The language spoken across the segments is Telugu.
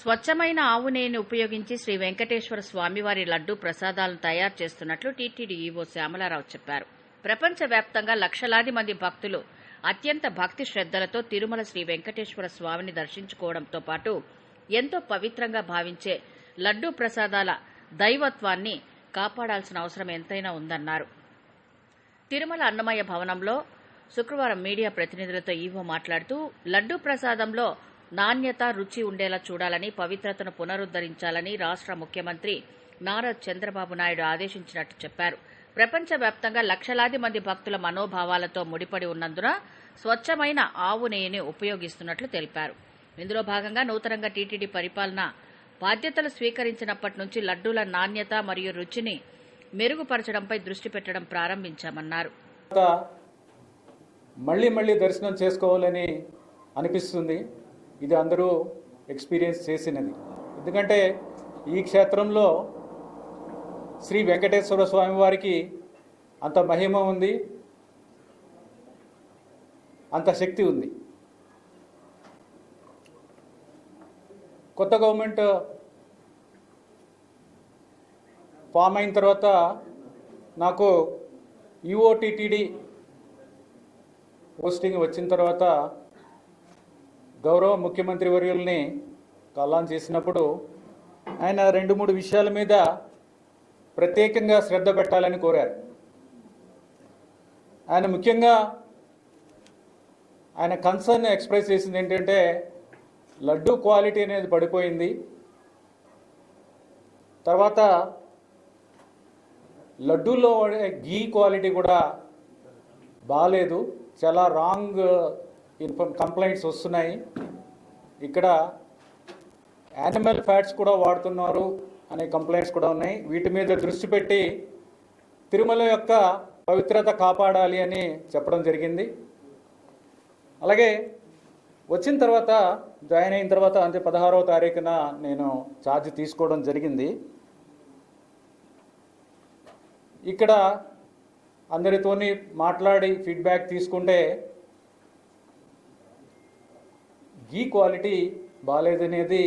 స్వచ్ఛమైన ఆవు నెయ్యిని ఉపయోగించి శ్రీ వెంకటేశ్వర స్వామివారి లడ్డూ ప్రసాదాలను తయారు చేస్తున్నట్లు టీటీడీ ఈవో శ్యామలారావు చెప్పారు. ప్రపంచవ్యాప్తంగా లక్షలాది మంది భక్తులు అత్యంత భక్తి శ్రద్దలతో తిరుమల శ్రీ వెంకటేశ్వర స్వామిని దర్శించుకోవడంతో పాటు ఎంతో పవిత్రంగా భావించే లడ్డూ ప్రసాదాల దైవత్వాన్ని కాపాడాల్సిన అవసరం ఎంతైనా ఉందన్నారు. తిరుమల అన్నమయ్య భవనంలో శుక్రవారం మీడియా ప్రతినిధులతో ఈవో మాట్లాడుతూ లడ్డూ ప్రసాదంలో నాణ్యత రుచి ఉండేలా చూడాలని పవిత్రతను పునరుద్దరించాలని రాష్ట్ర ముఖ్యమంత్రి నారా చంద్రబాబు నాయుడు ఆదేశించినట్టు చెప్పారు. ప్రపంచవ్యాప్తంగా లక్షలాది మంది భక్తుల మనోభావాలతో ముడిపడి ఉన్నందున స్వచ్ఛమైన ఆవు నెయ్యిని ఉపయోగిస్తున్నట్లు తెలిపారు. ఇందులో భాగంగా నూతనంగా టీటీడీ పరిపాలన బాధ్యతలు స్వీకరించినప్పటి నుంచి లడ్డూల నాణ్యత మరియు రుచిని మెరుగుపరచడంపై దృష్టి పెట్టడం ప్రారంభించామన్నారు. మళ్ళీ మళ్ళీ దర్శనం చేసుకోవాలని అనిపిస్తుంది. ఇది అందరూ ఎక్స్పీరియన్స్ చేసినది. ఎందుకంటే ఈ క్షేత్రంలో శ్రీ వెంకటేశ్వర స్వామి వారికి అంత మహిమ ఉంది అంత శక్తి ఉంది. కొత్త గవర్నమెంట్ ఫామ్ అయిన తర్వాత నాకు యుఓటిటిడి పోస్టింగ్ వచ్చిన తర్వాత గౌరవ ముఖ్యమంత్రి వర్యుల్ని కలాన్ చేసినప్పుడు ఆయన రెండు మూడు విషయాల మీద ప్రత్యేకంగా శ్రద్ధ పెట్టాలని కోరారు. ఆయన ముఖ్యంగా ఆయన కన్సర్న్ ఎక్స్ప్రెస్ చేసింది ఏంటంటే లడ్డు క్వాలిటీ అనేది పడిపోయింది. తర్వాత లడ్డూలో వాడే గీ క్వాలిటీ కూడా బాగాలేదు చాలా రాంగ్ ఇన్ఫర్మ్ కంప్లైంట్స్ వస్తున్నాయి. ఇక్కడ యానిమల్ ఫ్యాట్స్ కూడా వాడుతున్నారు అనే కంప్లైంట్స్ కూడా ఉన్నాయి. వీటి మీద దృష్టి పెట్టి తిరుమల యొక్క పవిత్రత కాపాడాలి అని చెప్పడం జరిగింది. అలాగే వచ్చిన తర్వాత జాయిన్ అయిన తర్వాత అంటే పదహారవ తారీఖున నేను ఛార్జ్ తీసుకోవడం జరిగింది. ఇక్కడ అందరితోని మాట్లాడి ఫీడ్బ్యాక్ తీసుకుంటే గీ క్వాలిటీ బాగాలేదనేది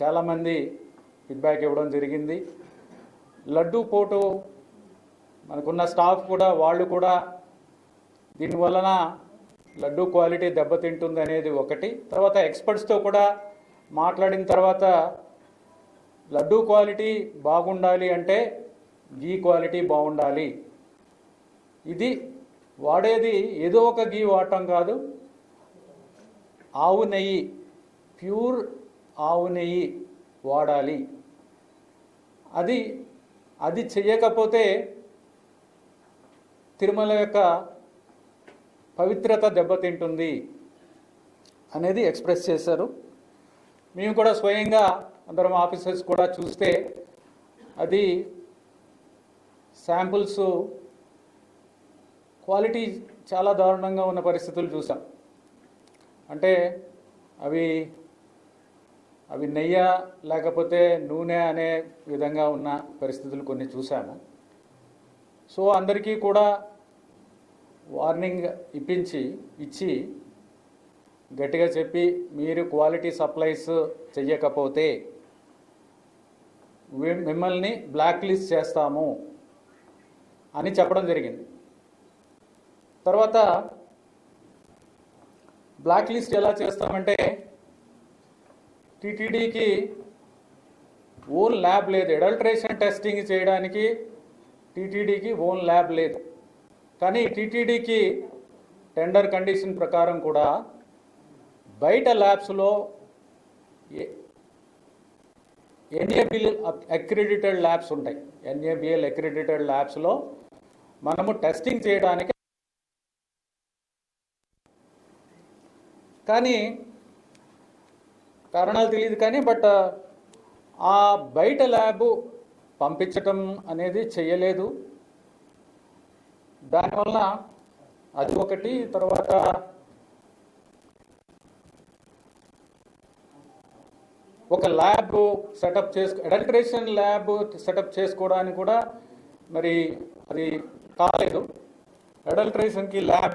చాలామంది ఫీడ్బ్యాక్ ఇవ్వడం జరిగింది. లడ్డు పోటు మనకున్న స్టాఫ్ కూడా వాళ్ళు కూడా దీని వలన లడ్డు క్వాలిటీ దెబ్బతింటుంది అనేది ఒకటి. తర్వాత ఎక్స్పర్ట్స్తో కూడా మాట్లాడిన తర్వాత లడ్డు క్వాలిటీ బాగుండాలి అంటే గీ క్వాలిటీ బాగుండాలి. ఇది వాడేది ఏదో ఒక గీ వాడటం కాదు. ఆవు నెయ్యి ప్యూర్ ఆవు నెయ్యి వాడాలి. అది అది చెయ్యకపోతే తిరుమల యొక్క పవిత్రత దెబ్బతింటుంది అనేది ఎక్స్ప్రెస్ చేశారు. మేము కూడా స్వయంగా అందరం ఆఫీసర్స్ కూడా చూస్తే అది శాంపుల్స్ క్వాలిటీ చాలా దారుణంగా ఉన్న పరిస్థితులు చూసాం. అంటే అవి అవి నెయ్య లేకపోతే నూనె అనే విధంగా ఉన్న పరిస్థితులు కొన్ని చూసాము సో అందరికీ కూడా వార్నింగ్ ఇప్పించి ఇచ్చి గట్టిగా చెప్పి మీరు క్వాలిటీ సప్లైస్ చెయ్యకపోతే మిమ్మల్ని బ్లాక్ లిస్ట్ చేస్తాము అని చెప్పడం జరిగింది. తర్వాత బ్లాక్ లిస్ట్ ఎలా చేస్తామంటే టీటీడీకి ఓన్ ల్యాబ్ లేదు. అడల్ట్రేషన్ టెస్టింగ్ చేయడానికి టీటీడీకి ఓన్ ల్యాబ్ లేదు. కానీ టీటీడీకి టెండర్ కండిషన్ ప్రకారం కూడా బయట ల్యాబ్స్లో ఎన్ఏబిఎల్ అక్రిడిటెడ్ ల్యాబ్స్ ఉంటాయి. ఎన్ఏబిఎల్ అక్రిడిటెడ్ ల్యాబ్స్లో మనము టెస్టింగ్ చేయడానికి కానీ కారణాలు తెలియదు కానీ బట్ ఆ బయట ల్యాబ్ పంపించటం అనేది చేయలేదు. దానివల్ల అది ఒకటి తర్వాత ఒక ల్యాబ్ సెటప్ చేసుకో అడల్టరేషన్ ల్యాబ్ సెటప్ చేసుకోవడానికి కూడా మరి అది కాలేదు. అడల్ట్రేషన్కి ల్యాబ్